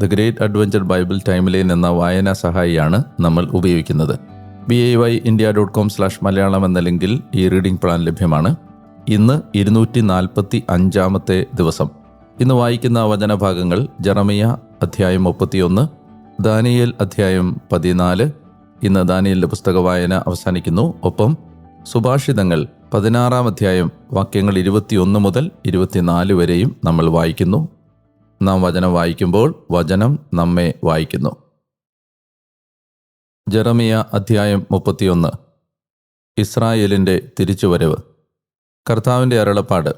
the great adventure Bible timeline എന്ന വായനാ സഹായിയാണ് നമ്മൾ ഉപയോഗിക്കുന്നത്. B I Y India dot com slash Malayalam എന്ന ലിങ്കിൽ ഈ റീഡിംഗ് പ്ലാൻ ലഭ്യമാണ്. ഇന്ന് ഇരുന്നൂറ്റി നാൽപ്പത്തി അഞ്ചാമത്തെ ദിവസം. ഇന്ന് വായിക്കുന്ന വചനഭാഗങ്ങൾ ജറമിയ അധ്യായം മുപ്പത്തിയൊന്ന് ദാനിയൽ അധ്യായം പതിനാല്. ഇന്ന് ദാനിയലിന്റെ പുസ്തക വായന അവസാനിക്കുന്നു. ഒപ്പം സുഭാഷിതങ്ങൾ പതിനാറാം അധ്യായം വാക്യങ്ങൾ ഇരുപത്തിയൊന്ന് മുതൽ ഇരുപത്തിനാല് വരെയും നമ്മൾ വായിക്കുന്നു. നാം വചനം വായിക്കുമ്പോൾ വചനം നമ്മെ വായിക്കുന്നു. ജെറമിയ അധ്യായം മുപ്പത്തിയൊന്ന്. ഇസ്രായേലിന്റെ തിരിച്ചുവരവ്. കർത്താവിന്റെ അരുളപ്പാട്.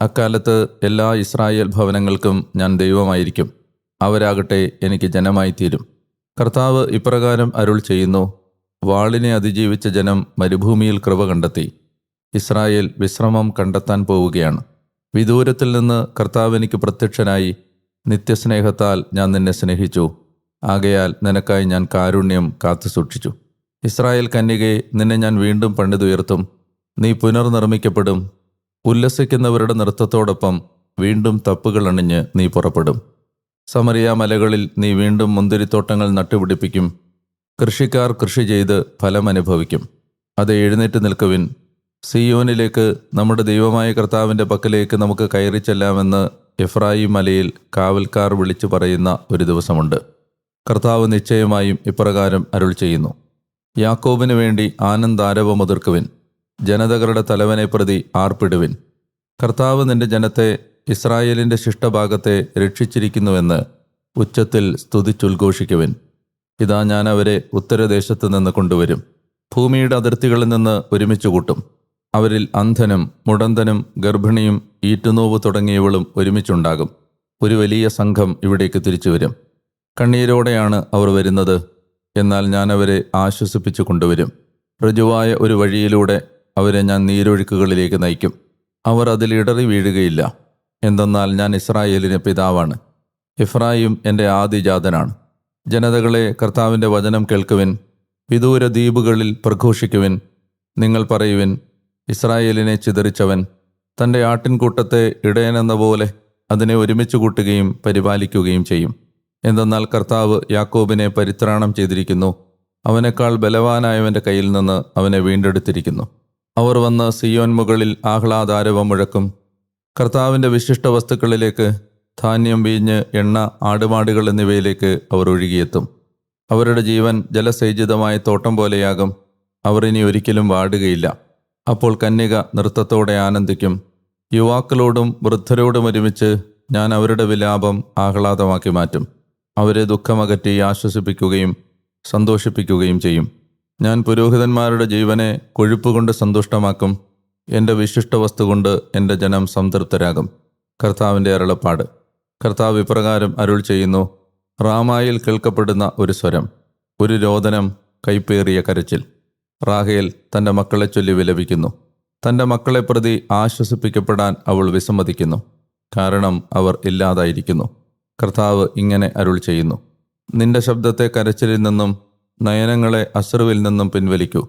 അക്കാലത്ത് എല്ലാ ഇസ്രായേൽ ഭവനങ്ങൾക്കും ഞാൻ ദൈവമായിരിക്കും. അവരാകട്ടെ എനിക്ക് ജനമായി തീരും കർത്താവ് ഇപ്രകാരം അരുൾ ചെയ്യുന്നു. വാളിനെ അതിജീവിച്ച ജനം മരുഭൂമിയിൽ കൃപ കണ്ടെത്തി. ഇസ്രായേൽ വിശ്രമം കണ്ടെത്താൻ പോവുകയാണ്. വിദൂരത്തിൽ നിന്ന് കർത്താവ് എനിക്ക് പ്രത്യക്ഷനായി നിത്യസ്നേഹത്താൽ ഞാൻ നിന്നെ സ്നേഹിച്ചു. ആകയാൽ നിനക്കായി ഞാൻ കാരുണ്യം കാത്തു സൂക്ഷിച്ചു. ഇസ്രായേൽ കന്യകയെ നിന്നെ ഞാൻ വീണ്ടും പണിതുയർത്തും. നീ പുനർനിർമ്മിക്കപ്പെടും. ഉല്ലസിക്കുന്നവരുടെ നൃത്തത്തോടൊപ്പം വീണ്ടും തപ്പുകൾ അണിഞ്ഞ് നീ പുറപ്പെടും. സമറിയ മലകളിൽ നീ വീണ്ടും മുന്തിരിത്തോട്ടങ്ങൾ നട്ടുപിടിപ്പിക്കും. കൃഷിക്കാർ കൃഷി ചെയ്ത് ഫലമനുഭവിക്കും അത് എഴുന്നേറ്റ് നിൽക്കുവിൻ. സിയോനിലേക്ക് നമ്മുടെ ദൈവമായ കർത്താവിന്റെ പക്കലേക്ക് നമുക്ക് കയറി ചെല്ലാമെന്ന് എഫ്രായിം മലയിൽ കാവൽക്കാർ വിളിച്ചു പറയുന്ന ഒരു ദിവസമുണ്ട്. കർത്താവ് നിശ്ചയമായും ഇപ്രകാരം അരുൾ ചെയ്യുന്നു. യാക്കോബിന് വേണ്ടി ആനന്ദാരവ മുതിർക്കുവിൻ. ജനതകളുടെ തലവനെ പ്രതി ആർപ്പിടുവിൻ. കർത്താവ് നിന്റെ ജനത്തെ ഇസ്രായേലിന്റെ ശിഷ്ടഭാഗത്തെ രക്ഷിച്ചിരിക്കുന്നുവെന്ന് ഉച്ചത്തിൽ സ്തുതിച്ചുദ്ഘോഷിക്കുവിൻ. ഇതാ ഞാൻ അവരെ ഉത്തരദേശത്ത് നിന്ന് കൊണ്ടുവരും. ഭൂമിയുടെ അതിർത്തികളിൽ നിന്ന് ഒരുമിച്ച് കൂട്ടും അവരിൽ അന്ധനും മുടന്തനും ഗർഭിണിയും ഈറ്റുനോവ് തുടങ്ങിയവളും ഒരുമിച്ചുണ്ടാകും. ഒരു വലിയ സംഘം ഇവിടേക്ക് തിരിച്ചു വരും. കണ്ണീരോടെയാണ് അവർ വരുന്നത്. എന്നാൽ ഞാൻ അവരെ ആശ്വസിപ്പിച്ചു കൊണ്ടുവരും. ഋജുവായ ഒരു വഴിയിലൂടെ അവരെ ഞാൻ നീരൊഴുക്കുകളിലേക്ക് നയിക്കും. അവർ അതിൽ ഇടറി വീഴുകയില്ല. എന്തെന്നാൽ ഞാൻ ഇസ്രായേലിന് പിതാവാണ്. ഇഫ്രായും എന്റെ ആദിജാതനാണ്. ജനതകളെ കർത്താവിന്റെ വചനം കേൾക്കുവിൻ. വിദൂര ദ്വീപുകളിൽ പ്രഘോഷിക്കുവിൻ. നിങ്ങൾ പറയുവിൻ ഇസ്രായേലിനെ ചിതറിച്ചവൻ തന്റെ ആട്ടിൻകൂട്ടത്തെ ഇടയനെന്ന പോലെ അതിനെ ഒരുമിച്ച് കൂട്ടുകയും പരിപാലിക്കുകയും ചെയ്യും. എന്തെന്നാൽ കർത്താവ് യാക്കോബിനെ പരിത്രാണം ചെയ്തിരിക്കുന്നു. അവനേക്കാൾ ബലവാനായവന്റെ കയ്യിൽ നിന്ന് അവനെ വീണ്ടെടുത്തിരിക്കുന്നു. അവർ വന്ന് സിയോൻ മുകളിൽ ആഹ്ലാദാരവം മുഴക്കും. കർത്താവിന്റെ വിശിഷ്ട വസ്തുക്കളിലേക്ക് ധാന്യം വീഞ്ഞ് എണ്ണ ആടുമാടുകൾ എന്നിവയിലേക്ക് അവർ ഒഴുകിയെത്തും. അവരുടെ ജീവൻ ജലസേചിതമായ തോട്ടം പോലെയാകും. അവർ ഇനി ഒരിക്കലും വാടുകയില്ല. അപ്പോൾ കന്യക നൃത്തത്തോടെ ആനന്ദിക്കും. യുവാക്കളോടും വൃദ്ധരോടും ഒരുമിച്ച് ഞാൻ അവരുടെ വിലാപം ആഹ്ലാദമാക്കി മാറ്റും. അവരെ ദുഃഖമകറ്റി ആശ്വസിപ്പിക്കുകയും സന്തോഷിപ്പിക്കുകയും ചെയ്യും. ഞാൻ പുരോഹിതന്മാരുടെ ജീവനെ കൊഴുപ്പുകൊണ്ട് സന്തുഷ്ടമാക്കും. എന്റെ വിശിഷ്ട വസ്തു കൊണ്ട് എന്റെ ജനം സംതൃപ്തരാകും. കർത്താവിന്റെ അരുളപ്പാട്. കർത്താവ് ഇപ്രകാരം അരുൾ ചെയ്യുന്നു. റാമായിൽ കേൾക്കപ്പെടുന്ന ഒരു സ്വരം. ഒരു രോദനം കൈപ്പേറിയ കരച്ചിൽ. റാഹേൽ തന്റെ മക്കളെ ചൊല്ലി വിലപിക്കുന്നു. തന്റെ മക്കളെ പ്രതി ആശ്വസിപ്പിക്കപ്പെടാൻ അവൾ വിസമ്മതിക്കുന്നു. കാരണം അവർ ഇല്ലാതായിരിക്കുന്നു. കർത്താവ് ഇങ്ങനെ അരുൾ ചെയ്യുന്നു. നിന്റെ ശബ്ദത്തെ കരച്ചിലിൽ നിന്നും നയനങ്ങളെ അശ്രുവിൽ നിന്നും പിൻവലിക്കൂ.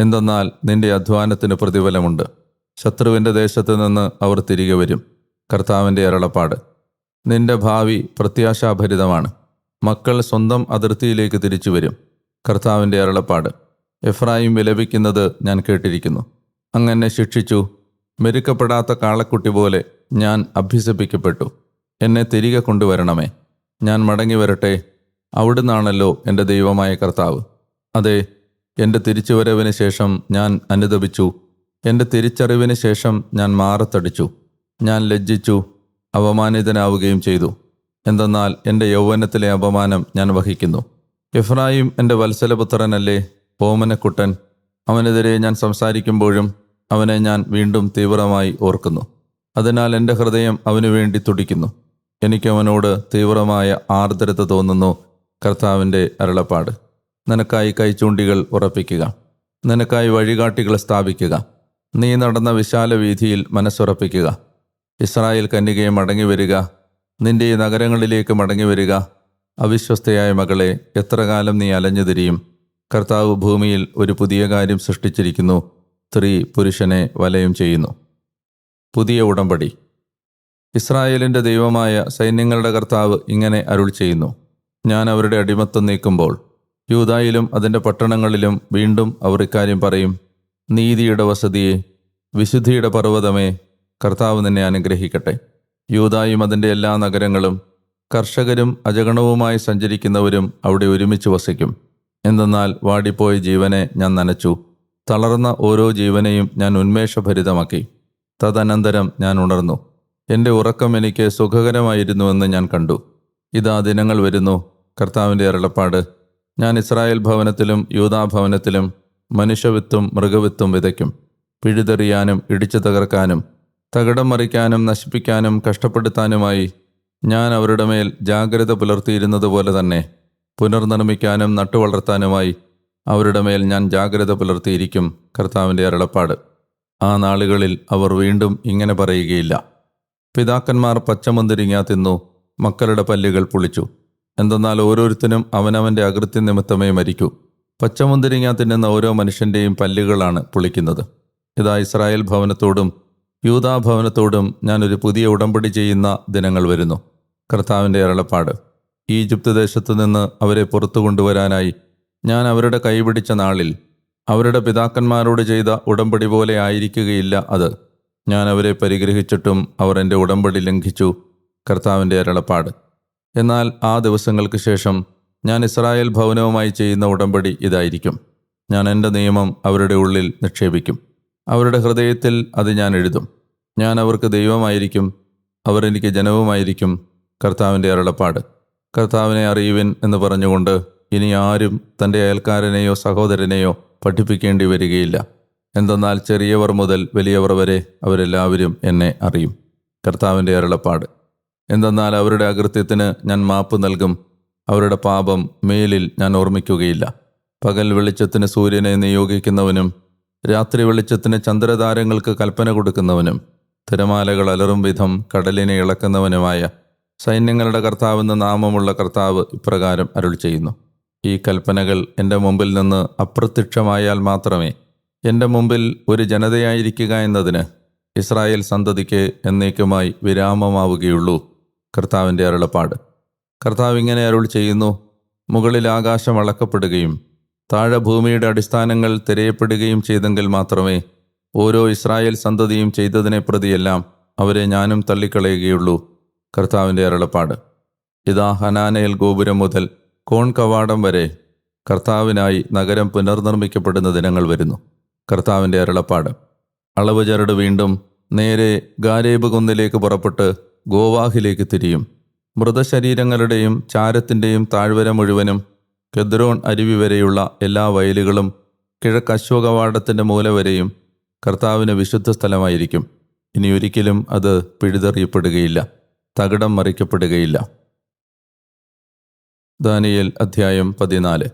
എന്തെന്നാൽ നിന്റെ അധ്വാനത്തിന് പ്രതിഫലമുണ്ട്. ശത്രുവിന്റെ ദേശത്ത് നിന്ന് അവർ തിരികെ വരും. കർത്താവിന്റെ അരളപ്പാട്. നിന്റെ ഭാവി പ്രത്യാശാഭരിതമാണ്. മക്കൾ സ്വന്തം അതിർത്തിയിലേക്ക് തിരിച്ചു വരും. കർത്താവിന്റെ അരുളപ്പാട്. എഫ്രായിം വിലപിക്കുന്നത് ഞാൻ കേട്ടിരിക്കുന്നു. അങ്ങനെ ശിക്ഷിച്ചു. മെരുക്കപ്പെടാത്ത കാളക്കുട്ടി പോലെ ഞാൻ അഭ്യസിപ്പിക്കപ്പെട്ടു. എന്നെ തിരികെ കൊണ്ടുവരണമേ. ഞാൻ മടങ്ങി വരട്ടെ. അവിടുന്നാണല്ലോ എന്റെ ദൈവമായ കർത്താവ്. അതെ എന്റെ തിരിച്ചുവരവിന് ശേഷം ഞാൻ അനുദപിച്ചു. എന്റെ തിരിച്ചറിവിന് ശേഷം ഞാൻ മാറത്തടിച്ചു. ഞാൻ ലജ്ജിച്ചു അപമാനിതനാവുകയും ചെയ്തു. എന്തെന്നാൽ എന്റെ യൗവനത്തിലെ അപമാനം ഞാൻ വഹിക്കുന്നു. എഫ്രായിം എന്റെ വത്സലപുത്രനല്ലേ? ഓമനക്കുട്ടൻ അവനെതിരെ ഞാൻ സംസാരിക്കുമ്പോഴും അവനെ ഞാൻ വീണ്ടും തീവ്രമായി ഓർക്കുന്നു. അതിനാൽ എന്റെ ഹൃദയം അവനു വേണ്ടി തുടിക്കുന്നു. എനിക്ക് അവനോട് തീവ്രമായ ആർദ്രത തോന്നുന്നു കർത്താവിന്റെ അരുളപ്പാട്. നിനക്കായി കൈച്ചൂണ്ടികൾ ഉറപ്പിക്കുക. നിനക്കായി വഴികാട്ടികൾ സ്ഥാപിക്കുക. നീ നടന്ന വിശാല വീതിയിൽ മനസ്സുറപ്പിക്കുക. ഇസ്രായേൽ കന്യകയെ മടങ്ങി വരിക നിന്റെ നഗരങ്ങളിലേക്ക് മടങ്ങി വരിക അവിശ്വസ്തയായ മകളെ എത്ര കാലം നീ അലഞ്ഞു തിരിയും കർത്താവ് ഭൂമിയിൽ ഒരു പുതിയ കാര്യം സൃഷ്ടിച്ചിരിക്കുന്നു. സ്ത്രീ പുരുഷനെ വലയം ചെയ്യുന്നു. പുതിയ ഉടമ്പടി. ഇസ്രായേലിന്റെ ദൈവമായ സൈന്യങ്ങളുടെ കർത്താവ് ഇങ്ങനെ അരുൾ ചെയ്യുന്നു. ഞാൻ അവരുടെ അടിമത്തം നീക്കുമ്പോൾ യൂതായിലും അതിന്റെ പട്ടണങ്ങളിലും വീണ്ടും അവർ ഇക്കാര്യം പറയും. നീതിയുടെ വസതിയെ വിശുദ്ധിയുടെ പർവതമേ കർത്താവ് നിന്നെ അനുഗ്രഹിക്കട്ടെ. യൂതായും അതിന്റെ എല്ലാ നഗരങ്ങളും കർഷകരും അജഗണവുമായി സഞ്ചരിക്കുന്നവരും അവിടെ ഒരുമിച്ച് വസിക്കും. എന്തെന്നാൽ വാടിപ്പോയ ജീവനെ ഞാൻ നനച്ചു. തളർന്ന ഓരോ ജീവനെയും ഞാൻ ഉന്മേഷഭരിതമാക്കി. തദനന്തരം ഞാൻ ഉണർന്നു. എന്റെ ഉറക്കം എനിക്ക് സുഖകരമായിരുന്നുവെന്ന് ഞാൻ കണ്ടു. ഇതാ ദിനങ്ങൾ വരുന്നു. കർത്താവിന്റെ അരുളപ്പാട്. ഞാൻ ഇസ്രായേൽ ഭവനത്തിലും യൂതാഭവനത്തിലും മനുഷ്യവിത്തും മൃഗവിത്തും വിതയ്ക്കും. പിഴുതെറിയാനും ഇടിച്ചു തകർക്കാനും തകിടം മറിക്കാനും നശിപ്പിക്കാനും കഷ്ടപ്പെടുത്താനുമായി ഞാൻ അവരുടെ മേൽ ജാഗ്രത പുലർത്തിയിരുന്നതുപോലെ തന്നെ. പുനർനിർമ്മിക്കാനും നട്ടുവളർത്താനുമായി അവരുടെ മേൽ ഞാൻ ജാഗ്രത പുലർത്തിയിരിക്കും കർത്താവിന്റെ അരുളപ്പാട്. ആ നാളുകളിൽ അവർ വീണ്ടും ഇങ്ങനെ പറയുകയില്ല. പിതാക്കന്മാർ പച്ചമുന്തിരിങ്ങ തിന്നു മക്കളുടെ പല്ലുകൾ പുളിച്ചു. എന്തെന്നാൽ ഓരോരുത്തരും അവനവന്റെ അകൃത്യ നിമിത്തമേ മരിക്കൂ. പച്ചമുന്തിരിങ്ങ തിന്നുന്ന ഓരോ മനുഷ്യന്റെയും പല്ലുകളാണ് പുളിക്കുന്നത്. ഇതാ ഇസ്രായേൽ ഭവനത്തോടും യൂതാ ഭവനത്തോടും ഞാനൊരു പുതിയ ഉടമ്പടി ചെയ്യുന്ന ദിനങ്ങൾ വരുന്നു. കർത്താവിന്റെ അരുളപ്പാട്. ഈജിപ്ത് ദേശത്തു നിന്ന് അവരെ പുറത്തു കൊണ്ടുവരാനായി ഞാൻ അവരുടെ കൈപിടിച്ച നാളിൽ അവരുടെ പിതാക്കന്മാരോട് ചെയ്ത ഉടമ്പടി പോലെ ആയിരിക്കുകയില്ല അത്. ഞാൻ അവരെ പരിഗ്രഹിച്ചിട്ടും അവർ എന്റെ ഉടമ്പടി ലംഘിച്ചു കർത്താവിന്റെ അരളപ്പാട്. എന്നാൽ ആ ദിവസങ്ങൾക്ക് ശേഷം ഞാൻ ഇസ്രായേൽ ഭവനവുമായി ചെയ്യുന്ന ഉടമ്പടി ഇതായിരിക്കും. ഞാൻ എന്റെ നിയമം അവരുടെ ഉള്ളിൽ നിക്ഷേപിക്കും. അവരുടെ ഹൃദയത്തിൽ അത് ഞാൻ എഴുതും. ഞാൻ അവർക്ക് ദൈവമായിരിക്കും. അവർ എനിക്ക് ജനവുമായിരിക്കും കർത്താവിന്റെ അരുളപ്പാട്. കർത്താവിനെ അറിയുവിൻ എന്ന് പറഞ്ഞുകൊണ്ട് ഇനി ആരും തന്റെ അയൽക്കാരനെയോ സഹോദരനെയോ പഠിപ്പിക്കേണ്ടി വരികയില്ല. എന്തെന്നാൽ ചെറിയവർ മുതൽ വലിയവർ വരെ അവരെല്ലാവരും എന്നെ അറിയും. കർത്താവിന്റെ അരുളപ്പാട്. എന്തെന്നാൽ അവരുടെ അകൃത്യത്തിന് ഞാൻ മാപ്പ് നൽകും. അവരുടെ പാപം മേലിൽ ഞാൻ ഓർമ്മിക്കുകയില്ല. പകൽ വെളിച്ചത്തിന് സൂര്യനെ നിയോഗിക്കുന്നവനും രാത്രി വെളിച്ചത്തിന് ചന്ദ്രതാരങ്ങൾക്ക് കൽപ്പന കൊടുക്കുന്നവനും തിരമാലകൾ അലറും വിധം കടലിനെ ഇളക്കുന്നവനുമായ സൈന്യങ്ങളുടെ കർത്താവെന്ന നാമമുള്ള കർത്താവ് ഇപ്രകാരം അരുൾ ചെയ്യുന്നു ഈ കൽപ്പനകൾ എന്റെ മുമ്പിൽ നിന്ന് അപ്രത്യക്ഷമായാൽ മാത്രമേ എന്റെ മുമ്പിൽ ഒരു ജനതയായിരിക്കുക എന്നതിന് ഇസ്രായേൽ സന്തതിക്ക് എന്നേക്കുമായി വിരാമമാവുകയുള്ളൂ കർത്താവിന്റെ അരുളപ്പാട്. കർത്താവ് ഇങ്ങനെ അരുൾ ചെയ്യുന്നു മുകളിൽ ആകാശം അളക്കപ്പെടുകയും താഴെ ഭൂമിയുടെ അടിസ്ഥാനങ്ങൾ തിരയപ്പെടുകയും ചെയ്തെങ്കിൽ മാത്രമേ ഓരോ ഇസ്രായേൽ സന്തതിയും ചെയ്തതിനെ പ്രതിയെല്ലാം അവരെ ഞാനും തള്ളിക്കളയുകയുള്ളൂ. കർത്താവിന്റെ അരുളപ്പാട്. ഇതാ ഹനാനയിൽ ഗോപുരം മുതൽ കോൺ കവാടം വരെ കർത്താവിനായി നഗരം പുനർനിർമ്മിക്കപ്പെടുന്ന ദിനങ്ങൾ വരുന്നു. കർത്താവിന്റെ അരുളപ്പാട്. അളവ് ചരട് വീണ്ടും നേരെ ഗാരേബ് കുന്നിലേക്ക് പുറപ്പെട്ട് ഗോവാഹിലേക്ക് തിരിയും. മൃതശരീരങ്ങളുടെയും ചാരത്തിന്റെയും താഴ്വര മുഴുവനും കെദ്രോൺ അരുവി വരെയുള്ള എല്ലാ വയലുകളും കിഴക്ക് അശ്വകവാടത്തിന്റെ മൂല വരെയും കർത്താവിന് വിശുദ്ധ സ്ഥലമായിരിക്കും ഇനി ഒരിക്കലും അത് പിഴുതെറിയപ്പെടുകയില്ല. തകിടം മറിക്കപ്പെടുകയില്ല. ദാനിയേൽ അധ്യായം പതിനാല്.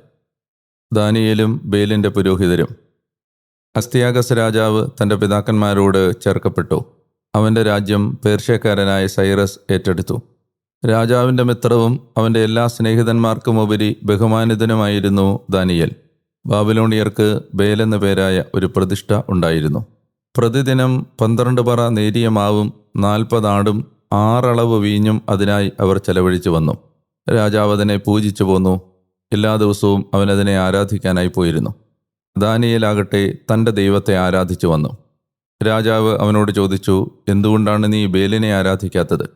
ദാനിയേലും ബേലിന്റെ പുരോഹിതരും അസ്തിയാഗസ് രാജാവ് തന്റെ പിതാക്കന്മാരോട് ചേർക്കപ്പെട്ടു. അവന്റെ രാജ്യം പേർഷ്യക്കാരനായ സൈറസ് ഏറ്റെടുത്തു. രാജാവിന്റെ മിത്രവും അവന്റെ എല്ലാ സ്നേഹിതന്മാർക്കുമുപരി ബഹുമാനിതനുമായിരുന്നു ദാനിയൽ. ബാബിലോണിയർക്ക് ബേലെന്ന പേരായ ഒരു പ്രതിഷ്ഠ ഉണ്ടായിരുന്നു. പ്രതിദിനം പന്ത്രണ്ട് പറ നേരിയ മാവും നാൽപ്പതാടും ആറളവ് വീഞ്ഞും അതിനായി അവർ ചെലവഴിച്ചു വന്നു. രാജാവ് അതിനെ പൂജിച്ചു പോന്നു. എല്ലാ ദിവസവും അവനതിനെ ആരാധിക്കാനായി പോയിരുന്നു. ദാനിയേലാകട്ടെ തന്റെ ദൈവത്തെ ആരാധിച്ചു വന്നു. രാജാവ് അവനോട് ചോദിച്ചു എന്തുകൊണ്ടാണ് നീ ബേലിനെ ആരാധിക്കാത്തത്?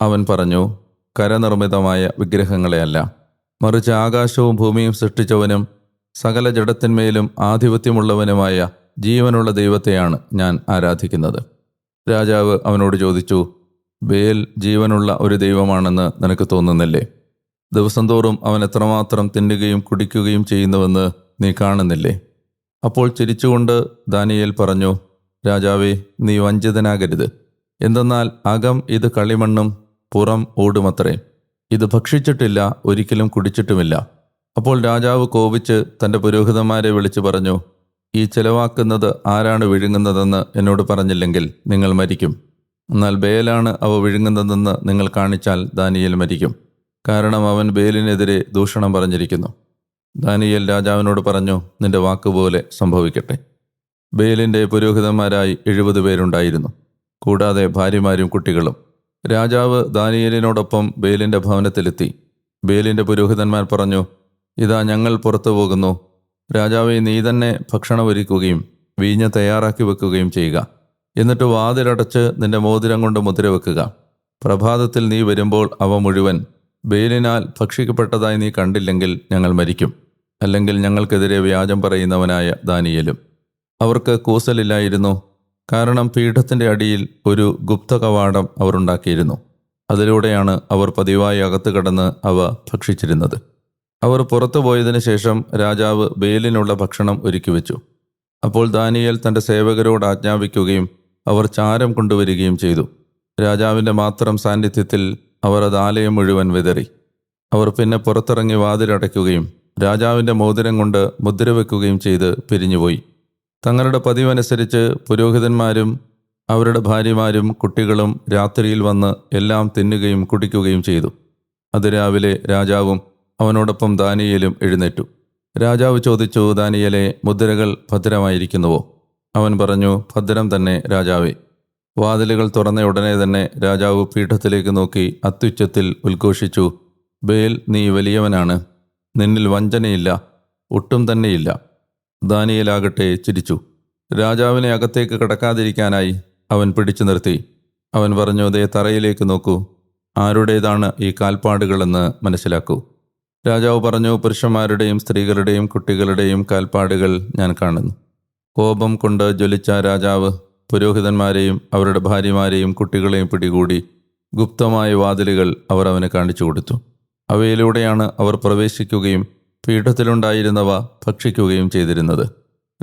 അവൻ പറഞ്ഞു കരനിർമ്മിതമായ വിഗ്രഹങ്ങളെയല്ല. മറിച്ച് ആകാശവും ഭൂമിയും സൃഷ്ടിച്ചവനും സകല ജഡത്തിന്മേലും ആധിപത്യമുള്ളവനുമായ ജീവനുള്ള ദൈവത്തെയാണ് ഞാൻ ആരാധിക്കുന്നത്. രാജാവ് അവനോട് ചോദിച്ചു ബേൽ ജീവനുള്ള ഒരു ദൈവമാണെന്ന് നിനക്ക് തോന്നുന്നില്ലേ? ദിവസം തോറും അവൻ എത്രമാത്രം തിന്നുകയും കുടിക്കുകയും ചെയ്യുന്നുവെന്ന് നീ കാണുന്നില്ലേ? അപ്പോൾ ചിരിച്ചുകൊണ്ട് ദാനിയേൽ പറഞ്ഞു രാജാവേ നീ വഞ്ചിതനാകരുത്. എന്തെന്നാൽ അകം ഇത് കളിമണ്ണും പുറം ഓടുമത്രേ. ഇത് ഭക്ഷിച്ചിട്ടില്ല ഒരിക്കലും കുടിച്ചിട്ടുമില്ല. അപ്പോൾ രാജാവ് കോപിച്ച് തന്റെ പുരോഹിതന്മാരെ വിളിച്ചു പറഞ്ഞു ഈ ചെലവാക്കുന്നത് ആരാണ് വിഴുങ്ങുന്നതെന്ന് എന്നോട് പറഞ്ഞില്ലെങ്കിൽ നിങ്ങൾ മരിക്കും. എന്നാൽ ബേലാണ് അവ വിഴുങ്ങുന്നതെന്ന് നിങ്ങൾ കാണിച്ചാൽ ദാനിയേൽ മരിക്കും. കാരണം അവൻ ബേലിനെതിരെ ദൂഷണം പറഞ്ഞിരിക്കുന്നു. ദാനിയേൽ രാജാവിനോട് പറഞ്ഞു നിന്റെ വാക്കുപോലെ സംഭവിക്കട്ടെ. ബേലിന്റെ പുരോഹിതന്മാരായി എഴുപത് പേരുണ്ടായിരുന്നു. കൂടാതെ ഭാര്യമാരും കുട്ടികളും. രാജാവ് ദാനിയേലിനോടൊപ്പം ബേലിന്റെ ഭവനത്തിലെത്തി. ബേലിന്റെ പുരോഹിതന്മാർ പറഞ്ഞു ഇതാ ഞങ്ങൾ പുറത്തു പോകുന്നു. രാജാവെ നീ തന്നെ ഭക്ഷണം ഒരുക്കുകയും വീഞ്ഞ് തയ്യാറാക്കി വെക്കുകയും ചെയ്യുക. എന്നിട്ട് വാതിലടച്ച് നിന്റെ മോതിരം കൊണ്ട് മുദ്ര വെക്കുക. പ്രഭാതത്തിൽ നീ വരുമ്പോൾ അവ മുഴുവൻ ബേലിനാൽ ഭക്ഷിക്കപ്പെട്ടതായി നീ കണ്ടില്ലെങ്കിൽ ഞങ്ങൾ മരിക്കും. അല്ലെങ്കിൽ ഞങ്ങൾക്കെതിരെ വ്യാജം പറയുന്നവനായ ദാനിയലും. അവർക്ക് കൂസലില്ലായിരുന്നു. കാരണം പീഠത്തിന്റെ അടിയിൽ ഒരു ഗുപ്ത കവാടം അവർ ഉണ്ടാക്കിയിരുന്നു. അതിലൂടെയാണ് അവർ പതിവായി അകത്ത് കടന്ന് അവ ഭക്ഷിച്ചിരുന്നത്. അവർ പുറത്തു പോയതിനു ശേഷം രാജാവ് ബേലിനുള്ള ഭക്ഷണം ഒരുക്കി വെച്ചു. അപ്പോൾ ദാനിയൽ തന്റെ സേവകരോട് ആജ്ഞാപിക്കുകയും അവർ ചാരം കൊണ്ടുവരികയും ചെയ്തു. രാജാവിന്റെ മാത്രം സാന്നിധ്യത്തിൽ അവർ അത് ആലയം മുഴുവൻ വിതറി. അവർ പിന്നെ പുറത്തിറങ്ങി വാതിലടയ്ക്കുകയും രാജാവിന്റെ മോതിരം കൊണ്ട് മുദ്ര വെക്കുകയും ചെയ്ത് പിരിഞ്ഞുപോയി. തങ്ങളുടെ പതിവനുസരിച്ച് പുരോഹിതന്മാരും അവരുടെ ഭാര്യമാരും കുട്ടികളും രാത്രിയിൽ വന്ന് എല്ലാം തിന്നുകയും കുടിക്കുകയും ചെയ്തു. അത് രാവിലെ രാജാവും അവനോടൊപ്പം ദാനിയലും എഴുന്നേറ്റു. രാജാവ് ചോദിച്ചു ദാനിയലെ മുദ്രകൾ ഭദ്രമായിരിക്കുന്നുവോ? അവൻ പറഞ്ഞു ഭദ്രം തന്നെ രാജാവേ. വാതിലുകൾ തുറന്ന ഉടനെ തന്നെ രാജാവ് പീഠത്തിലേക്ക് നോക്കി അത്യുച്ചത്തിൽ ഉദ്ഘോഷിച്ചു ബേൽ നീ വലിയവനാണ്. നിന്നിൽ വഞ്ചനയില്ല ഒട്ടും തന്നെയില്ല. ദാനിയലാകട്ടെ ചിരിച്ചു. രാജാവിനെ അകത്തേക്ക് കടക്കാതിരിക്കാനായി അവൻ പിടിച്ചു നിർത്തി. അവൻ പറഞ്ഞു അതേ തറയിലേക്ക് നോക്കൂ. ആരുടേതാണ് ഈ കാൽപ്പാടുകളെന്ന് മനസ്സിലാക്കൂ. രാജാവ് പറഞ്ഞു പുരുഷന്മാരുടെയും സ്ത്രീകളുടെയും കുട്ടികളുടെയും കാൽപ്പാടുകൾ ഞാൻ കാണുന്നു. കോപം കൊണ്ട് ജ്വലിച്ച രാജാവ് പുരോഹിതന്മാരെയും അവരുടെ ഭാര്യമാരെയും കുട്ടികളെയും പിടികൂടി ഗുപ്തമായ വാതിലുകൾ അവർ അവന് കാണിച്ചു കൊടുത്തു. അവയിലൂടെയാണ് അവർ പ്രവേശിക്കുകയും പീഠത്തിലുണ്ടായിരുന്നവ ഭക്ഷിക്കുകയും ചെയ്തിരുന്നത്.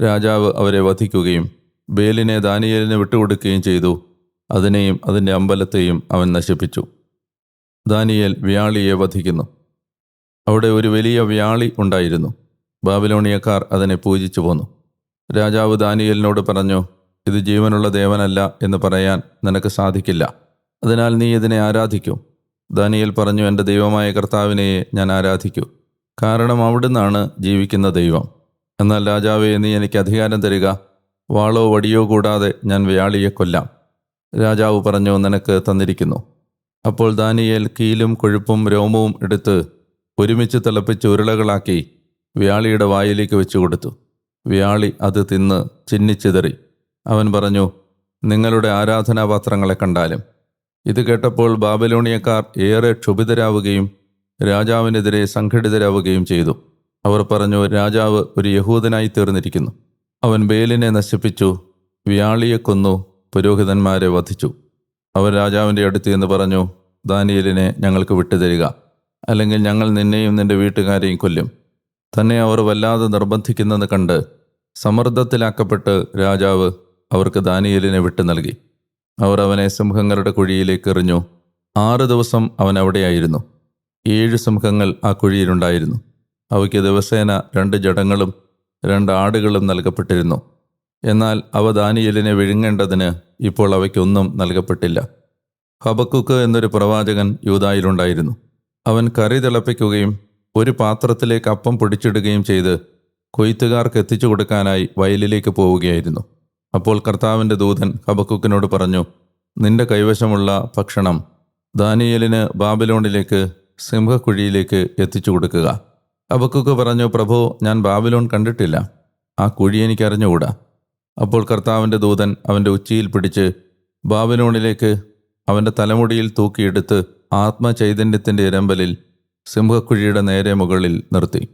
രാജാവ് അവരെ വധിക്കുകയും ബേലിനെ ദാനിയേലിന് വിട്ടുകൊടുക്കുകയും ചെയ്തു. അതിനെയും അതിന്റെ അമ്പലത്തെയും അവൻ നശിപ്പിച്ചു. ദാനിയേൽ വ്യാളിയെ വധിക്കുന്നു. അവിടെ ഒരു വലിയ വ്യാളി ഉണ്ടായിരുന്നു. ബാബിലോണിയക്കാർ അതിനെ പൂജിച്ചു പോന്നു. രാജാവ് ദാനിയലിനോട് പറഞ്ഞു ഇത് ജീവനുള്ള ദേവനല്ല എന്ന് പറയാൻ നിനക്ക് സാധിക്കില്ല. അതിനാൽ നീ ഇതിനെ ആരാധിക്കൂ. ദാനിയൽ പറഞ്ഞു എന്റെ ദൈവമായ കർത്താവിനെ ഞാൻ ആരാധിക്കൂ. കാരണം അവിടുന്നാണ് ജീവിക്കുന്ന ദൈവം. എന്നാൽ രാജാവെ നീ എനിക്ക് അധികാരം തരിക. വാളോ വടിയോ കൂടാതെ ഞാൻ വ്യാളിയെ കൊല്ലാം. രാജാവ് പറഞ്ഞു നിനക്ക് തന്നിരിക്കുന്നു. അപ്പോൾ ദാനിയേൽ കീലും കൊഴുപ്പും രോമവും എടുത്ത് ഒരുമിച്ച് തിളപ്പിച്ച് ഉരുളകളാക്കി വ്യാളിയുടെ വായിലേക്ക് വെച്ചു കൊടുത്തു വ്യാളി അത് തിന്ന് ചിന്നിച്ചിതറി. അവൻ പറഞ്ഞു നിങ്ങളുടെ ആരാധനാപാത്രങ്ങളെ കണ്ടാലും. ഇത് കേട്ടപ്പോൾ ബാബലോണിയക്കാർ ഏറെ ക്ഷുഭിതരാവുകയും രാജാവിനെതിരെ സംഘടിതരാവുകയും ചെയ്തു. അവർ പറഞ്ഞു രാജാവ് ഒരു യഹൂദനായി തീർന്നിരിക്കുന്നു. അവൻ ബേലിനെ നശിപ്പിച്ചു വ്യാളിയെ കൊന്നു പുരോഹിതന്മാരെ വധിച്ചു. അവർ രാജാവിന്റെ അടുത്ത് എന്ന് പറഞ്ഞു ദാനിയലിനെ ഞങ്ങൾക്ക് വിട്ടുതരിക. അല്ലെങ്കിൽ ഞങ്ങൾ നിന്നെയും നിന്റെ വീട്ടുകാരെയും കൊല്ലും. തന്നെ അവർ വല്ലാതെ നിർബന്ധിക്കുന്നത് കണ്ട് സമ്മർദ്ദത്തിലാക്കപ്പെട്ട് രാജാവ് അവർക്ക് ദാനിയലിനെ വിട്ടു നൽകി. അവർ അവനെ സിംഹങ്ങളുടെ കുഴിയിലേക്ക് എറിഞ്ഞു. ആറ് ദിവസം അവൻ അവിടെയായിരുന്നു. ഏഴ് സിംഹങ്ങൾ ആ കുഴിയിലുണ്ടായിരുന്നു. അവയ്ക്ക് ദിവസേന രണ്ട് ജടങ്ങളും രണ്ട് ആടുകളും നൽകപ്പെട്ടിരുന്നു. എന്നാൽ അവ ദാനിയലിനെ വിഴുങ്ങേണ്ടതിന് ഇപ്പോൾ അവയ്ക്കൊന്നും നൽകപ്പെട്ടില്ല. ഹബക്കുക്ക് എന്നൊരു പ്രവാചകൻ യൂതായിലുണ്ടായിരുന്നു അവൻ കറി തിളപ്പിക്കുകയും ഒരു പാത്രത്തിലേക്ക് അപ്പം പൊടിച്ചിടുകയും ചെയ്ത് കൊയ്ത്തുകാർക്ക് എത്തിച്ചു കൊടുക്കാനായി വയലിലേക്ക് പോവുകയായിരുന്നു. അപ്പോൾ കർത്താവിന്റെ ദൂതൻ ഹബക്കുക്കിനോട് പറഞ്ഞു നിന്റെ കൈവശമുള്ള ഭക്ഷണം ദാനിയലിന് ബാബിലോണിലേക്ക് സിംഹക്കുഴിയിലേക്ക് എത്തിച്ചു കൊടുക്കുക. ഹബക്കുക്ക് പറഞ്ഞു പ്രഭു ഞാൻ ബാബിലോൺ കണ്ടിട്ടില്ല. ആ കുഴി എനിക്ക് അറിഞ്ഞുകൂടാ. അപ്പോൾ കർത്താവിന്റെ ദൂതൻ അവന്റെ ഉച്ചിയിൽ പിടിച്ച് ബാബിലോണിലേക്ക് അവന്റെ തലമുടിയിൽ തൂക്കിയെടുത്ത് ആത്മചൈതന്യത്തിന്റെ ഇരമ്പലിൽ സിംഹക്കുഴിയുടെ നേരെ മുകളിൽ നിർത്തി.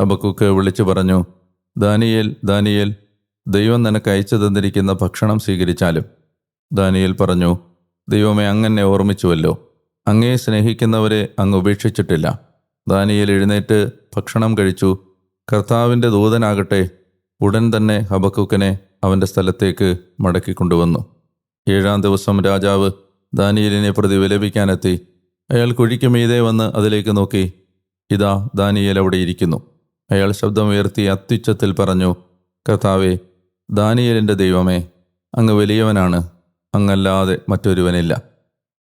ഹബക്കുക്ക് വിളിച്ചു പറഞ്ഞു ദാനിയേൽ ദാനിയേൽ ദൈവം നിനക്ക് അയച്ചു തന്നിരിക്കുന്ന ഭക്ഷണം സ്വീകരിച്ചാലും? ദാനിയേൽ പറഞ്ഞു ദൈവമേ അങ്ങനെ ഓർമ്മിച്ചുവല്ലോ. അങ്ങയെ സ്നേഹിക്കുന്നവരെ അങ്ങ് ഉപേക്ഷിച്ചിട്ടില്ല. ദാനിയേൽ എഴുന്നേറ്റ് ഭക്ഷണം കഴിച്ചു. കർത്താവിന്റെ ദൂതനാകട്ടെ ഉടൻ തന്നെ ഹബക്കുക്കനെ അവന്റെ സ്ഥലത്തേക്ക് മടക്കി കൊണ്ടുവന്നു. ഏഴാം ദിവസം രാജാവ് ദാനിയലിനെ പ്രതി വിലപിക്കാനെത്തി. അയാൾ കുഴിക്ക് മീതെ വന്ന് അതിലേക്ക് നോക്കി ഇതാ ദാനിയേൽ അവിടെ ഇരിക്കുന്നു. അയാൾ ശബ്ദമുയർത്തി അത്യുച്ചത്തിൽ പറഞ്ഞു കർത്താവേ ദാനിയലിന്റെ ദൈവമേ അങ്ങ് വലിയവനാണ്. അങ്ങല്ലാതെ മറ്റൊരുവനില്ല.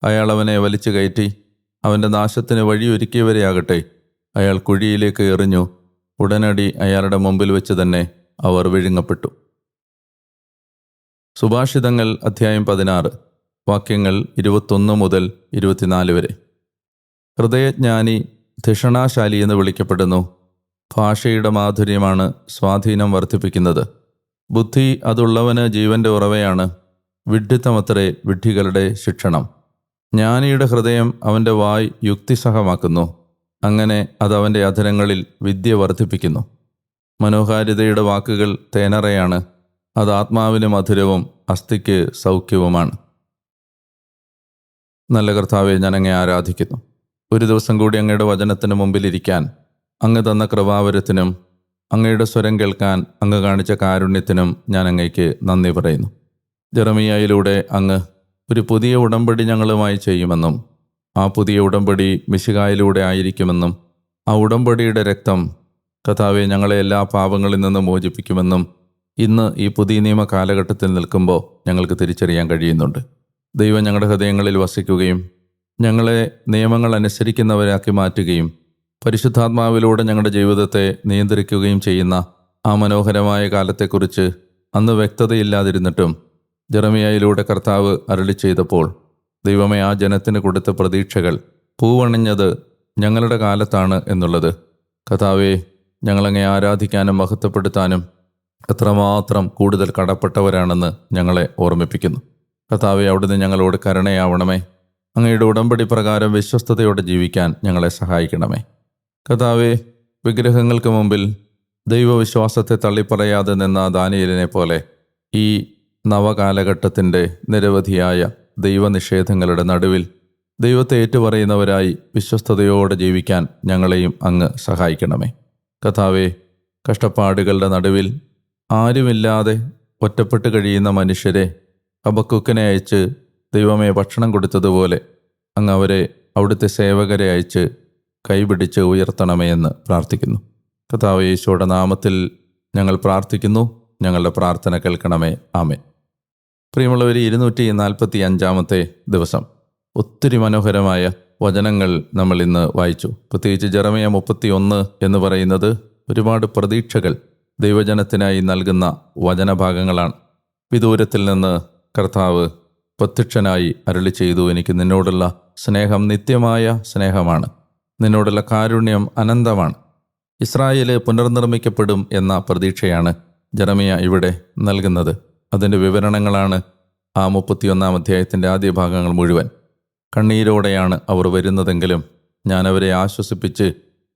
അയാൾ അവനെ വലിച്ചു കയറ്റി അവന്റെ നാശത്തിന് വഴിയൊരുക്കിയവരെയാകട്ടെ. അയാൾ കുഴിയിലേക്ക് എറിഞ്ഞു. ഉടനടി അയാളുടെ മുമ്പിൽ വെച്ച് തന്നെ അവർ വിഴുങ്ങപ്പെട്ടു. സുഭാഷിതങ്ങൾ അധ്യായം പതിനാറ് വാക്യങ്ങൾ ഇരുപത്തൊന്ന് മുതൽ ഇരുപത്തിനാല് വരെ. ഹൃദയജ്ഞാനി ധിഷണാശാലി എന്ന് വിളിക്കപ്പെടുന്നു. ഭാഷയുടെ മാധുര്യമാണ് സ്വാധീനം വർദ്ധിപ്പിക്കുന്നത്. ബുദ്ധി അതുള്ളവന് ജീവന്റെ ഉറവയാണ്. വിഡ്ഢിത്തമത്രേ വിഡ്ഢികളുടെ ശിക്ഷണം. ജ്ഞാനിയുടെ ഹൃദയം അവന്റെ വായ് യുക്തിസഹമാക്കുന്നു. അങ്ങനെ അത് അവന്റെ അധരങ്ങളിൽ വിദ്യ വർദ്ധിപ്പിക്കുന്നു. മനോഹാരിതയുടെ വാക്കുകൾ തേനറയാണ്. അത് ആത്മാവിന് മധുരവും അസ്ഥിക്ക് സൗഖ്യവുമാണ്. നല്ല കർത്താവെ ഞാൻ ആരാധിക്കുന്നു. ഒരു ദിവസം കൂടി അങ്ങയുടെ വചനത്തിന് മുമ്പിലിരിക്കാൻ അങ്ങ് തന്ന കൃപാവരത്തിനും അങ്ങയുടെ സ്വരം കേൾക്കാൻ അങ്ങ് കാണിച്ച കാരുണ്യത്തിനും ഞാൻ അങ്ങയ്ക്ക് നന്ദി പറയുന്നു. ജെറമിയായിലൂടെ അങ്ങ് ഒരു പുതിയ ഉടമ്പടി ഞങ്ങളുമായി ചെയ്യുമെന്നും ആ പുതിയ ഉടമ്പടി മിശികായിലൂടെ ആയിരിക്കുമെന്നും ആ ഉടമ്പടിയുടെ രക്തം കഥാവെ ഞങ്ങളെ എല്ലാ പാപങ്ങളിൽ നിന്നും മോചിപ്പിക്കുമെന്നും ഇന്ന് ഈ പുതിയ നിയമ കാലഘട്ടത്തിൽ നിൽക്കുമ്പോൾ ഞങ്ങൾക്ക് തിരിച്ചറിയാൻ കഴിയുന്നുണ്ട്. ദൈവം ഞങ്ങളുടെ ഹൃദയങ്ങളിൽ വസിക്കുകയും ഞങ്ങളെ നിയമങ്ങൾ അനുസരിക്കുന്നവരാക്കി മാറ്റുകയും പരിശുദ്ധാത്മാവിലൂടെ ഞങ്ങളുടെ ജീവിതത്തെ നിയന്ത്രിക്കുകയും ചെയ്യുന്ന ആ മനോഹരമായ കാലത്തെക്കുറിച്ച് അന്ന് വ്യക്തതയില്ലാതിരുന്നിട്ടും ജെറമിയായിലൂടെ കർത്താവ് അരളി ചെയ്തപ്പോൾ ദൈവമേ ആ ജനത്തിന് കൊടുത്ത പ്രതീക്ഷകൾ പൂവണിഞ്ഞത് ഞങ്ങളുടെ കാലത്താണ് എന്നുള്ളത്. കഥാവെ ഞങ്ങളങ്ങെ ആരാധിക്കാനും മഹത്വപ്പെടുത്താനും എത്രമാത്രം കൂടുതൽ കടപ്പെട്ടവരാണെന്ന് ഞങ്ങളെ ഓർമ്മിപ്പിക്കുന്നു. കഥാവെ അവിടുന്ന് ഞങ്ങളോട് കരുണയാവണമേ. അങ്ങയുടെ ഉടമ്പടി പ്രകാരം വിശ്വസ്തയോടെ ജീവിക്കാൻ ഞങ്ങളെ സഹായിക്കണമേ. കഥാവെ വിഗ്രഹങ്ങൾക്ക് മുമ്പിൽ ദൈവവിശ്വാസത്തെ തള്ളിപ്പറയാതെ നിന്ന ദാനിയലിനെ പോലെ ഈ നവകാലഘട്ടത്തിന്റെ നിരവധിയായ ദൈവനിഷേധങ്ങളുടെ നടുവിൽ ദൈവത്തെ ഏറ്റുപറയുന്നവരായി വിശ്വസ്തയോടെ ജീവിക്കാൻ ഞങ്ങളെയും അങ്ങ് സഹായിക്കണമേ. കഥാവെ കഷ്ടപ്പാടുകളുടെ നടുവിൽ ആരുമില്ലാതെ ഒറ്റപ്പെട്ട് കഴിയുന്ന മനുഷ്യരെ അബക്കുക്കിനെ അയച്ച് ദൈവമേ ഭക്ഷണം കൊടുത്തതുപോലെ അങ്ങ് അവരെ അവിടുത്തെ സേവകരെ അയച്ച് കൈപിടിച്ച് ഉയർത്തണമേ എന്ന് പ്രാർത്ഥിക്കുന്നു. കഥാവ് യേശുവുടെ നാമത്തിൽ ഞങ്ങൾ പ്രാർത്ഥിക്കുന്നു. ഞങ്ങളുടെ പ്രാർത്ഥന കേൾക്കണമേ. ആമേ പ്രിയമുള്ളവർ ഇരുന്നൂറ്റി നാൽപ്പത്തി അഞ്ചാമത്തെ ദിവസം. ഒത്തിരി മനോഹരമായ വചനങ്ങൾ നമ്മൾ ഇന്ന് വായിച്ചു. പ്രത്യേകിച്ച് ജെറമയ മുപ്പത്തി ഒന്ന് എന്ന് പറയുന്നത് ഒരുപാട് പ്രതീക്ഷകൾ ദൈവജനത്തിനായി നൽകുന്ന വചനഭാഗങ്ങളാണ്. വിദൂരത്തിൽ നിന്ന് കർത്താവ് പ്രത്യക്ഷനായി അരളി ചെയ്തു എനിക്ക് നിന്നോടുള്ള സ്നേഹം നിത്യമായ സ്നേഹമാണ്. നിന്നോടുള്ള കാരുണ്യം അനന്തമാണ്. ഇസ്രായേൽ പുനർനിർമ്മിക്കപ്പെടും എന്ന പ്രതീക്ഷയാണ് ജറമിയ ഇവിടെ നൽകുന്നത്. അതിന്റെ വിവരണങ്ങളാണ് ആ മുപ്പത്തിയൊന്നാം അധ്യായത്തിന്റെ ആദ്യ ഭാഗങ്ങൾ മുഴുവൻ. കണ്ണീരോടെയാണ് അവർ വരുന്നതെങ്കിലും ഞാൻ അവരെ ആശ്വസിപ്പിച്ച്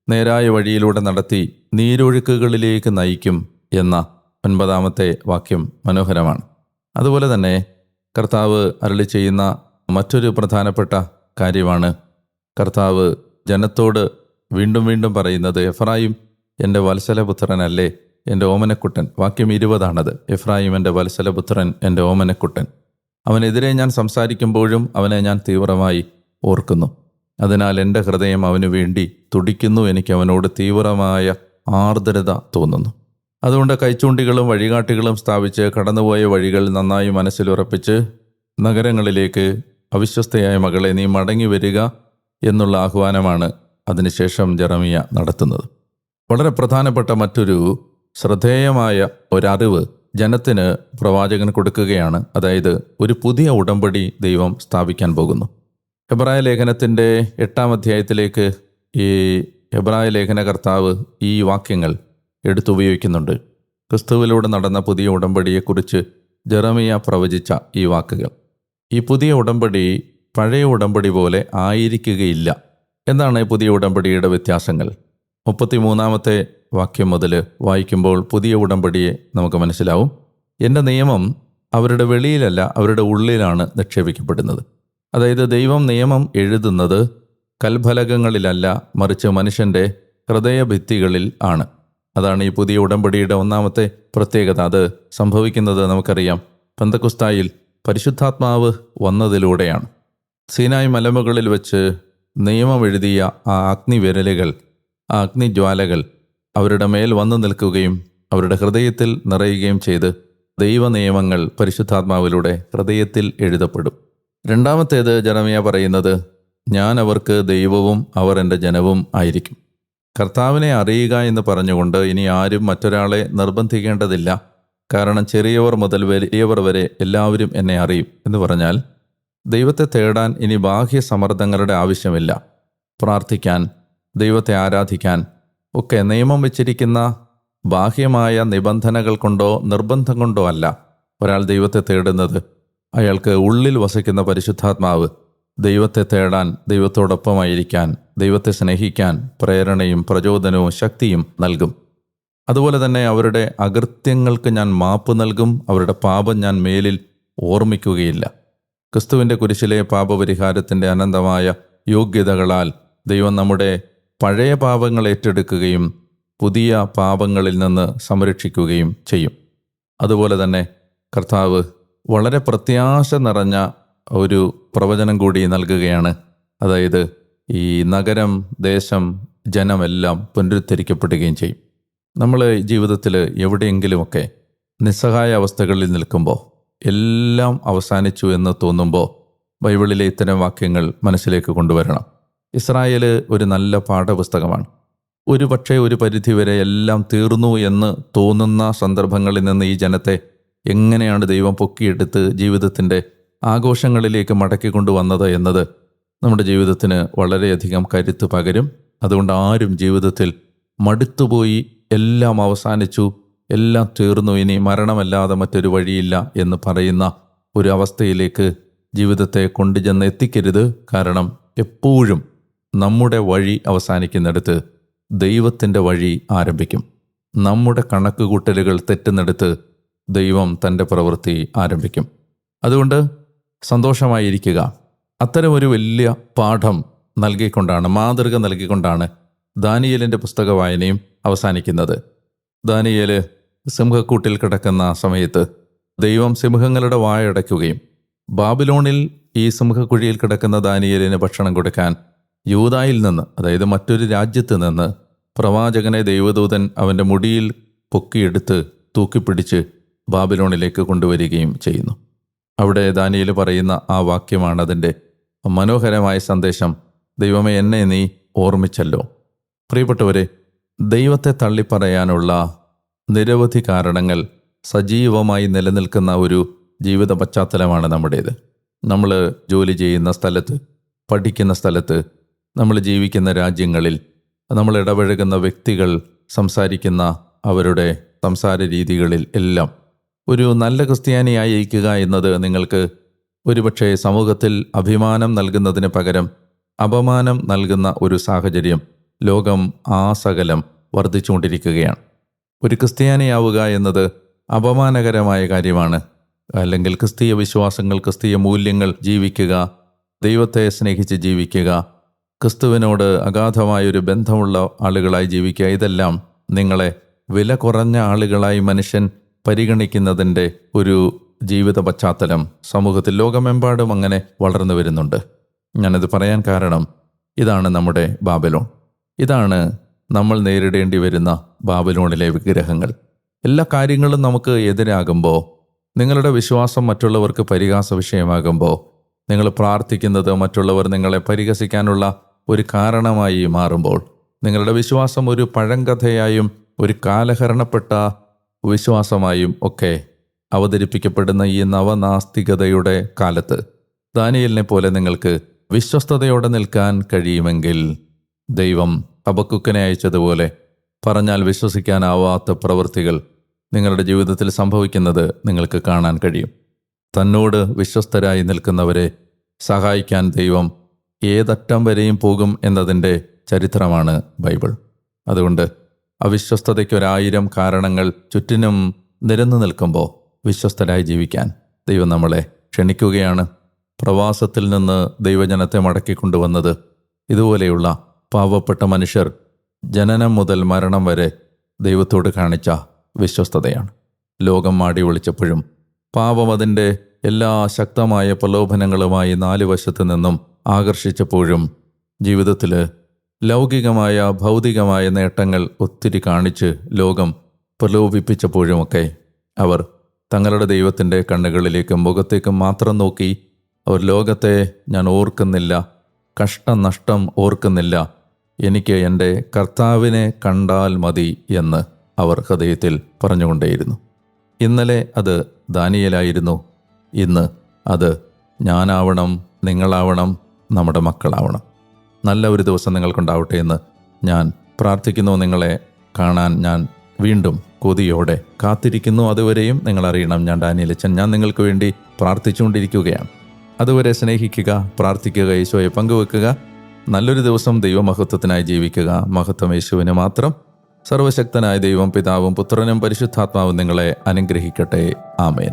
നേരായ വഴിയിലൂടെ നടത്തി നീരൊഴുക്കുകളിലേക്ക് നയിക്കും എന്ന ഒൻപതാമത്തെ വാക്യം മനോഹരമാണ്. അതുപോലെ തന്നെ കർത്താവ് അരളി ചെയ്യുന്ന മറ്റൊരു പ്രധാനപ്പെട്ട കാര്യമാണ് കർത്താവ് ജനത്തോട് വീണ്ടും വീണ്ടും പറയുന്നത് എഫ്രായിം എന്റെ വത്സലപുത്രനല്ലേ എന്റെ ഓമനക്കുട്ടൻ. വാക്യം ഇരുപതാണത്. എഫ്രായിം എന്റെ വത്സലപുത്രൻ എന്റെ ഓമനക്കുട്ടൻ. അവനെതിരെ ഞാൻ സംസാരിക്കുമ്പോഴും അവനെ ഞാൻ തീവ്രമായി ഓർക്കുന്നു. അതിനാൽ എന്റെ ഹൃദയം അവന് വേണ്ടി തുടിക്കുന്നു എനിക്ക് അവനോട് തീവ്രമായ ആർദ്രത തോന്നുന്നു. അതുകൊണ്ട് കൈച്ചൂണ്ടികളും വഴികാട്ടികളും സ്ഥാപിച്ച് കടന്നുപോയ വഴികൾ നന്നായി മനസ്സിലുറപ്പിച്ച് നഗരങ്ങളിലേക്ക് അവിശ്വസ്തയായ മകളെ നീ മടങ്ങി വരിക എന്നുള്ള ആഹ്വാനമാണ് അതിനുശേഷം ജെറമിയ നടത്തുന്നത്. വളരെ പ്രധാനപ്പെട്ട മറ്റൊരു ശ്രദ്ധേയമായ ഒരറിവ് ജനത്തിന് പ്രവാചകൻ കൊടുക്കുകയാണ്. അതായത് ഒരു പുതിയ ഉടമ്പടി ദൈവം സ്ഥാപിക്കാൻ പോകുന്നു. ഹെബ്രായ ലേഖനത്തിന്റെ എട്ടാം അധ്യായത്തിലേക്ക് ഈ ഹെബ്രായ ലേഖനകർത്താവ് ഈ വാക്യങ്ങൾ എടുത്തുപയോഗിക്കുന്നുണ്ട്. ക്രിസ്തുവിലൂടെ നടന്ന പുതിയ ഉടമ്പടിയെക്കുറിച്ച് ജെറമിയ പ്രവചിച്ച ഈ വാക്കുകൾ. ഈ പുതിയ ഉടമ്പടി പഴയ ഉടമ്പടി പോലെ ആയിരിക്കുകയില്ല. എന്താണ് പുതിയ ഉടമ്പടിയുടെ വ്യത്യാസങ്ങൾ? മുപ്പത്തിമൂന്നാമത്തെ വാക്യം മുതൽ വായിക്കുമ്പോൾ പുതിയ ഉടമ്പടിയെ നമുക്ക് മനസ്സിലാവും. എന്റെ നിയമം അവരുടെ വെളിയിലല്ല അവരുടെ ഉള്ളിലാണ് നിക്ഷേപിക്കപ്പെടുന്നത്. അതായത് ദൈവം നിയമം എഴുതുന്നത് കൽഫലകങ്ങളിലല്ല മറിച്ച് മനുഷ്യന്റെ ഹൃദയഭിത്തികളിൽ ആണ്. അതാണ് ഈ പുതിയ ഉടമ്പടിയുടെ ഒന്നാമത്തെ പ്രത്യേകത. അത് സംഭവിക്കുന്നത് നമുക്കറിയാം. പന്തക്കുസ്തായിൽ പരിശുദ്ധാത്മാവ് വന്നതിലൂടെയാണ്. സീനായ് മലമുകളിൽ വെച്ച് നിയമം എഴുതിയ ആ അഗ്നിവിരലുകൾ ആ അഗ്നിജ്വാലകൾ അവരുടെ മേൽ വന്നു നിൽക്കുകയും അവരുടെ ഹൃദയത്തിൽ നിറയുകയും ചെയ്ത് ദൈവനിയമങ്ങൾ പരിശുദ്ധാത്മാവിലൂടെ ഹൃദയത്തിൽ എഴുതപ്പെടും. രണ്ടാമത്തേത് ജനമിയ പറയുന്നത് ഞാൻ അവർക്ക് ദൈവവും അവർ എന്റെ ജനവും ആയിരിക്കും. കർത്താവിനെ അറിയുക എന്ന് പറഞ്ഞുകൊണ്ട് ഇനി ആരും മറ്റൊരാളെ നിർബന്ധിക്കേണ്ടതില്ല. കാരണം ചെറിയവർ മുതൽ വലിയവർ വരെ എല്ലാവരും എന്നെ അറിയും എന്ന് പറഞ്ഞാൽ ദൈവത്തെ തേടാൻ ഇനി ബാഹ്യ സമ്മർദ്ദങ്ങളുടെ ആവശ്യമില്ല. പ്രാർത്ഥിക്കാൻ ദൈവത്തെ ആരാധിക്കാൻ ഒക്കെ നിയമം വെച്ചിരിക്കുന്ന ബാഹ്യമായ നിബന്ധനകൾ കൊണ്ടോ നിർബന്ധം കൊണ്ടോ അല്ല ഒരാൾ ദൈവത്തെ തേടുന്നത്. അയാൾക്ക് ഉള്ളിൽ വസിക്കുന്ന പരിശുദ്ധാത്മാവ് ദൈവത്തെ തേടാൻ ദൈവത്തോടൊപ്പമായിരിക്കാൻ ദൈവത്തെ സ്നേഹിക്കാൻ പ്രേരണയും പ്രചോദനവും ശക്തിയും നൽകും. അതുപോലെ തന്നെ അവരുടെ അകൃത്യങ്ങൾക്ക് ഞാൻ മാപ്പ് നൽകും അവരുടെ പാപം ഞാൻ മേലിൽ ഓർമ്മിക്കുകയില്ല. ക്രിസ്തുവിന്റെ കുരിശിലെ പാപപരിഹാരത്തിന്റെ അനന്തമായ യോഗ്യതകളാൽ ദൈവം നമ്മുടെ പഴയ പാപങ്ങൾ ഏറ്റെടുക്കുകയും പുതിയ പാപങ്ങളിൽ നിന്ന് സംരക്ഷിക്കുകയും ചെയ്യും. അതുപോലെ തന്നെ കർത്താവ് വളരെ പ്രത്യാശ നിറഞ്ഞ ഒരു പ്രവചനം കൂടി നൽകുകയാണ്. അതായത് ഈ നഗരം ദേശം ജനമെല്ലാം പുനരുദ്ധരിക്കപ്പെടുകയും ചെയ്യും. നമ്മൾ ജീവിതത്തിൽ എവിടെയെങ്കിലുമൊക്കെ നിസ്സഹായ അവസ്ഥകളിൽ നിൽക്കുമ്പോൾ എല്ലാം അവസാനിച്ചു എന്ന് തോന്നുമ്പോൾ ബൈബിളിലെ ഇത്തരം വാക്യങ്ങൾ മനസ്സിലേക്ക് കൊണ്ടുവരണം. ഇസ്രായേൽ ഒരു നല്ല പാഠപുസ്തകമാണ്. ഒരു പക്ഷേ ഒരു പരിധിവരെ എല്ലാം തീർന്നു എന്ന് തോന്നുന്ന സന്ദർഭങ്ങളിൽ നിന്ന് ഈ ജനത്തെ എങ്ങനെയാണ് ദൈവം പൊക്കിയെടുത്ത് ജീവിതത്തിന്റെ ആഘോഷങ്ങളിലേക്ക് മടക്കിക്കൊണ്ടുവന്നത് എന്നത് നമ്മുടെ ജീവിതത്തിന് വളരെയധികം കരുത്ത് പകരും. അതുകൊണ്ട് ആരും ജീവിതത്തിൽ മടുത്തുപോയി എല്ലാം അവസാനിച്ചു എല്ലാം തീർന്നു. ഇനി മരണമല്ലാതെ മറ്റൊരു വഴിയില്ല എന്ന് പറയുന്ന ഒരു അവസ്ഥയിലേക്ക് ജീവിതത്തെ കൊണ്ടുചെന്ന് എത്തിക്കരുത്. കാരണം എപ്പോഴും നമ്മുടെ വഴി അവസാനിക്കുന്നിടത്ത് ദൈവത്തിന്റെ വഴി ആരംഭിക്കും. നമ്മുടെ കണക്കുകൂട്ടലുകൾ തെറ്റുന്നിടത്ത് ദൈവം തന്റെ പ്രവൃത്തി ആരംഭിക്കും. അതുകൊണ്ട് സന്തോഷമായിരിക്കുക. അത്തരമൊരു വലിയ പാഠം നൽകിക്കൊണ്ടാണ് മാതൃക നൽകിക്കൊണ്ടാണ് ദാനിയലിന്റെ പുസ്തക വായനയും അവസാനിക്കുന്നത്. ദാനിയൽ സിംഹക്കൂട്ടിൽ കിടക്കുന്ന സമയത്ത് ദൈവം സിംഹങ്ങളുടെ വായടയ്ക്കുകയും ബാബിലോണിൽ ഈ സിംഹക്കുഴിയിൽ കിടക്കുന്ന ദാനിയലിന് ഭക്ഷണം കൊടുക്കാൻ യൂതായിൽ നിന്ന് അതായത് മറ്റൊരു രാജ്യത്ത് നിന്ന് പ്രവാചകനെ ദൈവദൂതൻ അവന്റെ മുടിയിൽ പൊക്കിയെടുത്ത് തൂക്കിപ്പിടിച്ച് ബാബിലോണിലേക്ക് കൊണ്ടുവരികയും ചെയ്യുന്നു. അവിടെ ദാനിയൽ പറയുന്ന ആ വാക്യമാണ് അതിന്റെ മനോഹരമായ സന്ദേശം. ദൈവമേ എന്നെ നീ ഓർമ്മിച്ചല്ലോ. പ്രിയപ്പെട്ടവരെ ദൈവത്തെ തള്ളിപ്പറയാനുള്ള നിരവധി കാരണങ്ങൾ സജീവമായി നിലനിൽക്കുന്ന ഒരു ജീവിത പശ്ചാത്തലമാണ് നമ്മുടേത്. നമ്മൾ ജോലി ചെയ്യുന്ന സ്ഥലത്ത് പഠിക്കുന്ന സ്ഥലത്ത് നമ്മൾ ജീവിക്കുന്ന രാജ്യങ്ങളിൽ നമ്മൾ ഇടപഴകുന്ന വ്യക്തികൾ സംസാരിക്കുന്ന അവരുടെ സംസാര രീതികളിൽ എല്ലാം. ഒരു നല്ല ക്രിസ്ത്യാനിയായിരിക്കുക എന്നത് നിങ്ങൾക്ക് ഒരുപക്ഷെ സമൂഹത്തിൽ അഭിമാനം നൽകുന്നതിന് പകരം അപമാനം നൽകുന്ന ഒരു സാഹചര്യം ലോകം ആസകലം വർദ്ധിച്ചുകൊണ്ടിരിക്കുകയാണ്. ഒരു ക്രിസ്ത്യാനിയാവുക എന്നത് അപമാനകരമായ കാര്യമാണ്. അല്ലെങ്കിൽ ക്രിസ്തീയ വിശ്വാസങ്ങൾ ക്രിസ്തീയ മൂല്യങ്ങൾ ജീവിക്കുക ദൈവത്തെ സ്നേഹിച്ച് ജീവിക്കുക ക്രിസ്തുവിനോട് അഗാധമായൊരു ബന്ധമുള്ള ആളുകളായി ജീവിക്കുക ഇതെല്ലാം നിങ്ങളെ വില കുറഞ്ഞ ആളുകളായി മനുഷ്യൻ പരിഗണിക്കുന്നതിന്റെ ഒരു ജീവിത പശ്ചാത്തലം സമൂഹത്തിൽ ലോകമെമ്പാടും അങ്ങനെ വളർന്നു വരുന്നുണ്ട്. ഞാനത് പറയാൻ കാരണം ഇതാണ് നമ്മുടെ ബാബലോൺ. ഇതാണ് നമ്മൾ നേരിടേണ്ടി വരുന്ന ബാബലോണിലെ വിഗ്രഹങ്ങൾ. എല്ലാ കാര്യങ്ങളും നമുക്ക് എതിരാകുമ്പോൾ നിങ്ങളുടെ വിശ്വാസം മറ്റുള്ളവർക്ക് പരിഹാസ വിഷയമാകുമ്പോൾ നിങ്ങൾ പ്രാർത്ഥിക്കുന്നത് മറ്റുള്ളവർ നിങ്ങളെ പരിഹസിക്കാനുള്ള ഒരു കാരണമായി മാറുമ്പോൾ നിങ്ങളുടെ വിശ്വാസം ഒരു പഴങ്കഥയായും ഒരു കാലഹരണപ്പെട്ട വിശ്വാസമായും ഒക്കെ അവതരിപ്പിക്കപ്പെടുന്ന ഈ നവനാസ്തികതയുടെ കാലത്ത് ദാനിയലിനെ പോലെ നിങ്ങൾക്ക് വിശ്വസ്തയോടെ നിൽക്കാൻ കഴിയുമെങ്കിൽ ദൈവം അബക്കുക്കനെ അയച്ചതുപോലെ പറഞ്ഞാൽ വിശ്വസിക്കാനാവാത്ത പ്രവൃത്തികൾ നിങ്ങളുടെ ജീവിതത്തിൽ സംഭവിക്കുന്നത് നിങ്ങൾക്ക് കാണാൻ കഴിയും. തന്നോട് വിശ്വസ്തരായി നിൽക്കുന്നവരെ സഹായിക്കാൻ ദൈവം ഏതറ്റം വരെയും പോകും എന്നതിന്റെ ചരിത്രമാണ് ബൈബിൾ. അതുകൊണ്ട് അവിശ്വസ്തതയ്ക്കൊരായിരം കാരണങ്ങൾ ചുറ്റിനും നിരന്നു നിൽക്കുമ്പോൾ വിശ്വസ്തരായി ജീവിക്കാൻ ദൈവം നമ്മളെ ക്ഷണിക്കുകയാണ്. പ്രവാസത്തിൽ നിന്ന് ദൈവജനത്തെ മടക്കിക്കൊണ്ടുവന്നത് ഇതുപോലെയുള്ള പാവപ്പെട്ട മനുഷ്യർ ജനനം മുതൽ മരണം വരെ ദൈവത്തോട് കാണിച്ച വിശ്വസ്തതയാണ്. ലോകം മാടി വിളിച്ചപ്പോഴും പാപം അതിന്റെ എല്ലാ ശക്തമായ പ്രലോഭനങ്ങളുമായി നാല് വശത്തു നിന്നും ആകർഷിച്ചപ്പോഴും ജീവിതത്തിൽ ലൗകികമായ ഭൗതികമായ നേട്ടങ്ങൾ ഒത്തിരി കാണിച്ച് ലോകം പ്രലോഭിപ്പിച്ചപ്പോഴുമൊക്കെ അവർ തങ്ങളുടെ ദൈവത്തിന്റെ കണ്ണുകളിലേക്കും മുഖത്തേക്കും മാത്രം നോക്കി അവർ ലോകത്തെ ഞാൻ ഓർക്കുന്നില്ല കഷ്ടനഷ്ടം ഓർക്കുന്നില്ല എനിക്ക് എന്റെ കർത്താവിനെ കണ്ടാൽ മതി എന്ന് അവർ ഹൃദയത്തിൽ പറഞ്ഞുകൊണ്ടേയിരുന്നു. ഇന്നലെ അത് ദാനിയലായിരുന്നു. ഇന്ന് അത് ഞാനാവണം നിങ്ങളാവണം നമ്മുടെ മക്കളാവണം. നല്ല ഒരു ദിവസം നിങ്ങൾക്കുണ്ടാവട്ടെ എന്ന് ഞാൻ പ്രാർത്ഥിക്കുന്നു. നിങ്ങളെ കാണാൻ ഞാൻ വീണ്ടും കൊതിയോടെ കാത്തിരിക്കുന്നു. അതുവരെയും നിങ്ങൾ അറിയണം ഞാൻ ഡാനിയലച്ചൻ ഞാൻ നിങ്ങൾക്ക് വേണ്ടി പ്രാർത്ഥിച്ചുകൊണ്ടിരിക്കുകയാണ്. അതുവരെ സ്നേഹിക്കുക പ്രാർത്ഥിക്കുക ഈശോയെ പങ്കുവെക്കുക. നല്ലൊരു ദിവസം ദൈവമഹത്വത്തിനായി ജീവിക്കുക. മഹത്വം യേശുവിന് മാത്രം. സർവശക്തനായ ദൈവം പിതാവും പുത്രനും പരിശുദ്ധാത്മാവും നിങ്ങളെ അനുഗ്രഹിക്കട്ടെ. ആമേൻ.